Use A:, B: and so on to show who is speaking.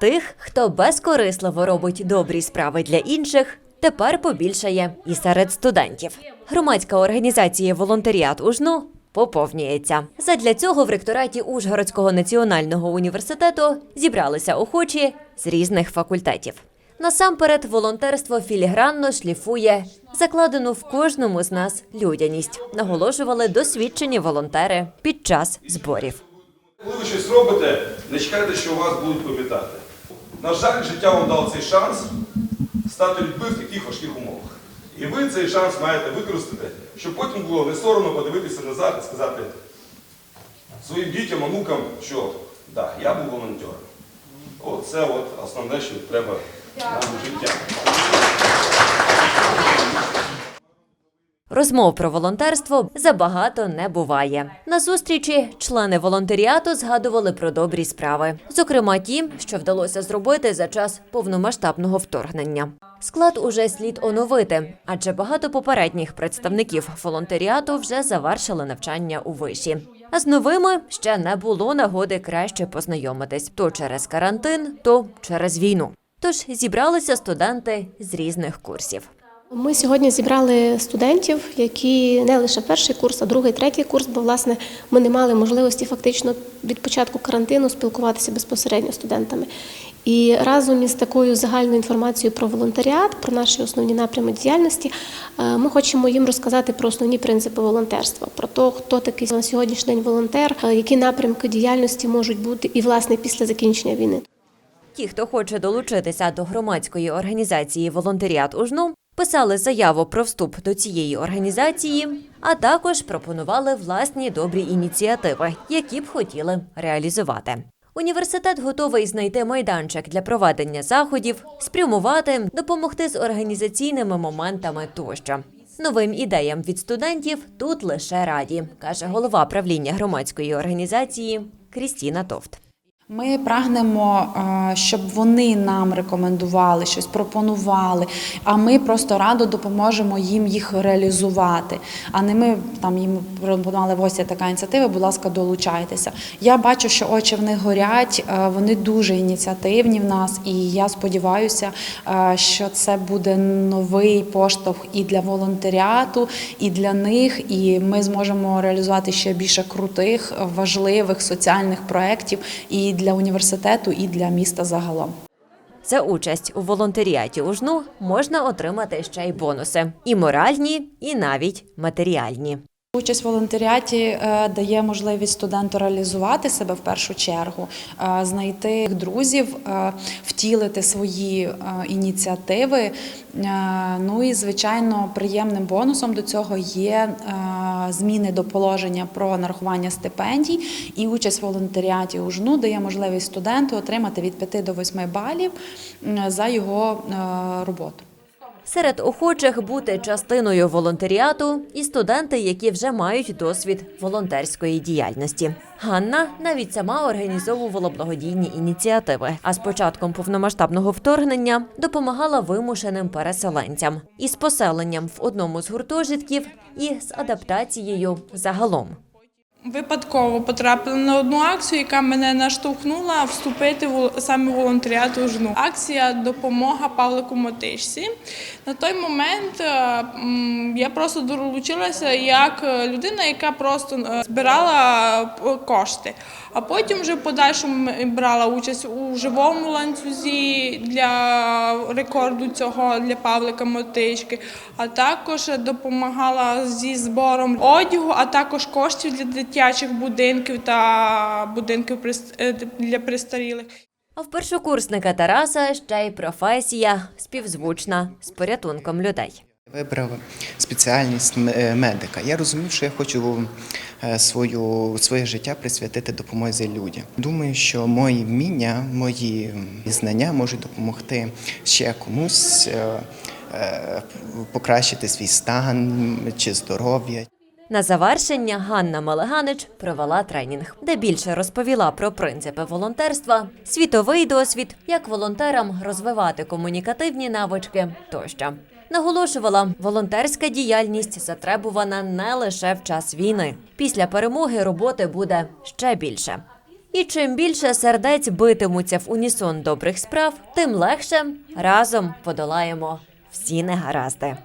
A: Тих, хто безкорисливо робить добрі справи для інших, тепер побільшає і серед студентів. Громадська організація Волонтеріат УЖНУ поповнюється. Задля цього в ректораті Ужгородського національного університету зібралися охочі з різних факультетів. Насамперед, волонтерство філігранно шліфує закладену в кожному з нас людяність, наголошували досвідчені волонтери під час зборів.
B: Коли ви щось робите, не чекайте, що вас будуть пам'ятати. На жаль, життя вам дало цей шанс стати людьми в таких важких умовах. І ви цей шанс маєте використати, щоб потім було не соромно подивитися назад і сказати своїм дітям, онукам, що да, я був волонтером. Оце от основне, що треба нам життя.
A: Розмов про волонтерство забагато не буває. На зустрічі члени волонтеріату згадували про добрі справи, зокрема ті, що вдалося зробити за час повномасштабного вторгнення. Склад уже слід оновити, адже багато попередніх представників волонтеріату вже завершили навчання у виші. А з новими ще не було нагоди краще познайомитись то через карантин, то через війну. Тож зібралися студенти з різних курсів.
C: Ми сьогодні зібрали студентів, які не лише перший курс, а другий, третій курс, бо власне ми не мали можливості фактично від початку карантину спілкуватися безпосередньо з студентами. І разом із такою загальною інформацією про волонтеріат, про наші основні напрями діяльності, е, ми хочемо їм розказати про основні принципи волонтерства, про те, хто такий на сьогоднішній день волонтер, е, які напрямки діяльності можуть бути і власне після закінчення війни.
A: Ті, хто хоче долучитися до громадської організації Волонтеріат УЖНУ, писали заяву про вступ до цієї організації, а також пропонували власні добрі ініціативи, які б хотіли реалізувати. Університет готовий знайти майданчик для проведення заходів, спрямувати, допомогти з організаційними моментами тощо. Новим ідеям від студентів тут лише раді, каже голова правління громадської організації Крістіна Товт.
D: Ми прагнемо, е, щоб вони нам рекомендували щось, пропонували, а ми просто радо допоможемо їм їх реалізувати. А не ми там їм пропонували ось є така ініціатива, будь ласка, долучайтеся. Я бачу, що очі в них горять, е, вони дуже ініціативні в нас, і я сподіваюся, е, що це буде новий поштовх і для волонтеріату, і для них. І ми зможемо реалізувати ще більше крутих, важливих соціальних проєктів і для університету, і для міста загалом.
A: За участь у волонтеріаті УЖНУ можна отримати ще й бонуси і моральні, і навіть матеріальні.
D: Участь в волонтеріаті е, дає можливість студенту реалізувати себе в першу чергу, е, знайти друзів, е, втілити свої ініціативи. Ну і звичайно, приємним бонусом до цього є зміни до положення про нарахування стипендій. І участь в волонтеріаті у ЖНУ дає можливість студенту отримати від 5 до 8 балів за його роботу.
A: Серед охочих бути частиною волонтеріату і студенти, які вже мають досвід волонтерської діяльності. Ганна навіть сама організовувала благодійні ініціативи. А з початком повномасштабного вторгнення допомагала вимушеним переселенцям із поселенням в одному з гуртожитків і з адаптацією загалом.
E: Випадково потрапила на одну акцію, яка мене наштовхнула вступити в саме волонтеріат у жну. Акція Допомога Павлику Мотичці. На той момент е, я просто долучилася як е, людина, яка просто е, збирала кошти. А потім вже в подальшому брала участь у живому ланцюзі для рекорду цього для Павлика Мотички, а також допомагала зі збором одягу, а також коштів для дитячих будинків та будинків прис- е, для престарілих.
A: А в першокурсника Тараса ще й професія співзвучна з порятунком людей.
F: Вибрав спеціальність е, медика. Я розумів, що я хочу е, свою, своє життя присвятити допомозі людям. Думаю, що мої вміння, мої знання можуть допомогти ще комусь покращити свій стан чи здоров'я.
A: На завершення Ганна Малеганич провела тренінг, де більше розповіла про принципи волонтерства, світовий досвід, як волонтерам розвивати комунікативні навички тощо. Наголошувала, волонтерська діяльність затребувана не лише в час війни. Після перемоги роботи буде ще більше. І чим більше сердець битимуться в унісон добрих справ, тим легше разом подолаємо всі негаразди.